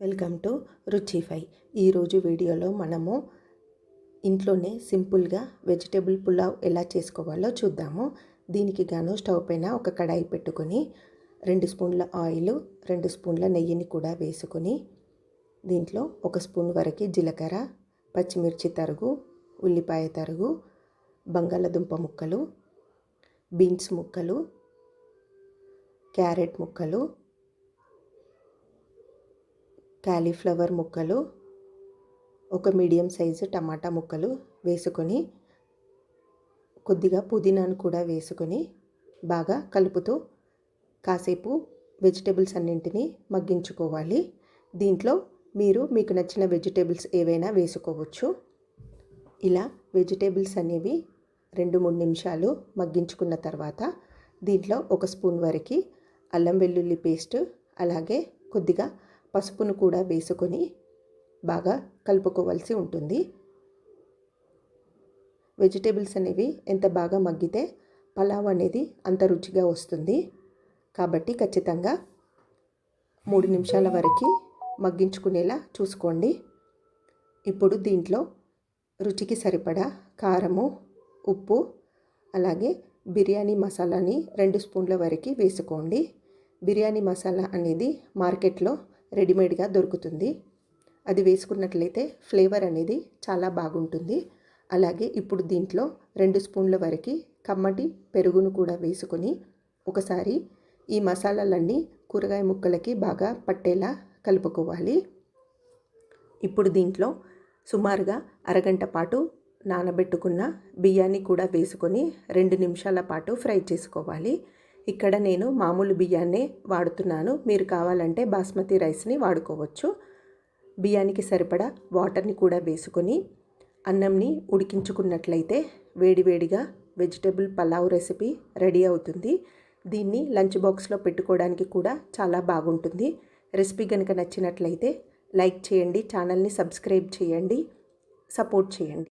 Welcome to రుచిఫై ఈరోజు వీడియోలో మనము ఇంట్లోనే సింపుల్గా వెజిటేబుల్ పులావ్ ఎలా చేసుకోవాలో చూద్దాము. దీనికి గాను స్టవ్ పైన ఒక కడాయి పెట్టుకొని రెండు స్పూన్ల ఆయిల్ రెండు స్పూన్ల నెయ్యిని కూడా వేసుకొని దీంట్లో ఒక స్పూన్ వరకు జీలకర్ర పచ్చిమిర్చి తరుగు ఉల్లిపాయ తరుగు బంగాళదుంప ముక్కలు బీన్స్ ముక్కలు క్యారెట్ ముక్కలు క్యాలీఫ్లవర్ ముక్కలు ఒక మీడియం సైజు టమాటా ముక్కలు వేసుకొని కొద్దిగా పుదీనాను కూడా వేసుకొని బాగా కలుపుతూ కాసేపు వెజిటేబుల్స్ అన్నింటినీ మగ్గించుకోవాలి. దీంట్లో మీరు మీకు నచ్చిన వెజిటేబుల్స్ ఏవైనా వేసుకోవచ్చు. ఇలా వెజిటేబుల్స్ అనేవి రెండు మూడు నిమిషాలు మగ్గించుకున్న తర్వాత దీంట్లో ఒక స్పూన్ వరకు అల్లం వెల్లుల్లి పేస్ట్ అలాగే కొద్దిగా పసుపును కూడా వేసుకొని బాగా కలుపుకోవాల్సి ఉంటుంది. వెజిటేబుల్స్ అనేవి ఎంత బాగా మగ్గితే పలావ్ అనేది అంత రుచిగా వస్తుంది. కాబట్టి ఖచ్చితంగా మూడు నిమిషాల వరకు మగ్గించుకునేలా చూసుకోండి. ఇప్పుడు దీంట్లో రుచికి సరిపడా కారము ఉప్పు అలాగే బిర్యానీ మసాలాని రెండు స్పూన్ల వరకు వేసుకోండి. బిర్యానీ మసాలా అనేది మార్కెట్లో రెడీమేడ్గా దొరుకుతుంది. అది వేసుకున్నట్లయితే ఫ్లేవర్ అనేది చాలా బాగుంటుంది. అలాగే ఇప్పుడు దీంట్లో రెండు స్పూన్ల వరకు కమ్మటి పెరుగును కూడా వేసుకొని ఒకసారి ఈ మసాలాలన్నీ కూరగాయ ముక్కలకి బాగా పట్టేలా కలుపుకోవాలి. ఇప్పుడు దీంట్లో సుమారుగా అరగంట పాటు నానబెట్టుకున్న బియ్యాన్ని కూడా వేసుకొని రెండు నిమిషాల పాటు ఫ్రై చేసుకోవాలి. ఇక్కడ నేను మామూలు బియ్యాన్నే వాడుతున్నాను. మీరు కావాలంటే బాస్మతి రైస్ని వాడుకోవచ్చు. బియ్యానికి సరిపడా వాటర్ని కూడా వేసుకొని అన్నంని ఉడికించుకున్నట్లయితే వేడివేడిగా వెజిటబుల్ పలావ్ రెసిపీ రెడీ అవుతుంది. దీన్ని లంచ్ బాక్స్లో పెట్టుకోవడానికి కూడా చాలా బాగుంటుంది. రెసిపీ కనుక నచ్చినట్లయితే లైక్ చేయండి ఛానల్ని సబ్స్క్రైబ్ చేయండి సపోర్ట్ చేయండి.